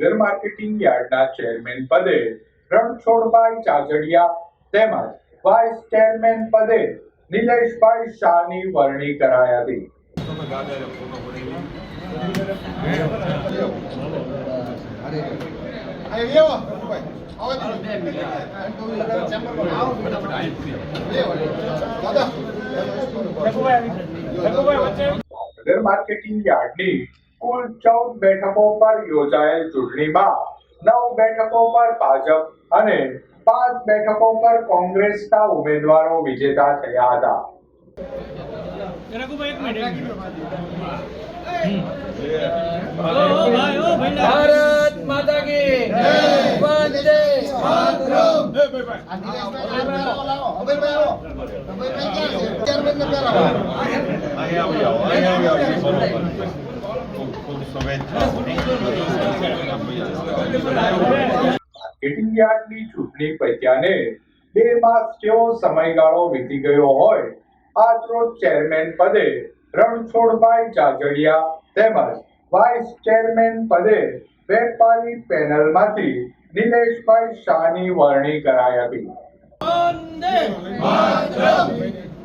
Bhavnagar marketing યાર્ડના chairman પદે રણછોડભાઈ ચાચડિયા તેમજ વાઇસ ચેરમેન પદે નિલેશભાઈ શાહની વરણી કરાઈ હતી ભાવનગર માર્કેટિંગ યાર્ડની કુલ ચૌદ બેઠકો પર યોજાયેલ ચૂંટણીમાં નવ બેઠકો પર ભાજપ અને પાંચ બેઠકો પર કોંગ્રેસના ઉમેદવારો વિજેતા થયા હતા. રઘુભાઈ એક મિનિટ. એક મિનિટ ઓ ભાઈ ઓ ભાઈ ચૂંટણી પત્યાને બે માસ જેવો સમયગાળો વીતી ગયો હોય. આજરોજ ચેરમેન પદે રણછોડભાઈ જાજડિયા તેમજ વાઇસ ચેરમેન પદે વેપારી પેનલમાંથી નિલેશભાઈ શાહની વરણી કરાઈ હતી.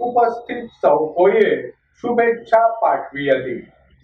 ઉપસ્થિત સૌ કોઈએ શુભેચ્છા પાઠવી હતી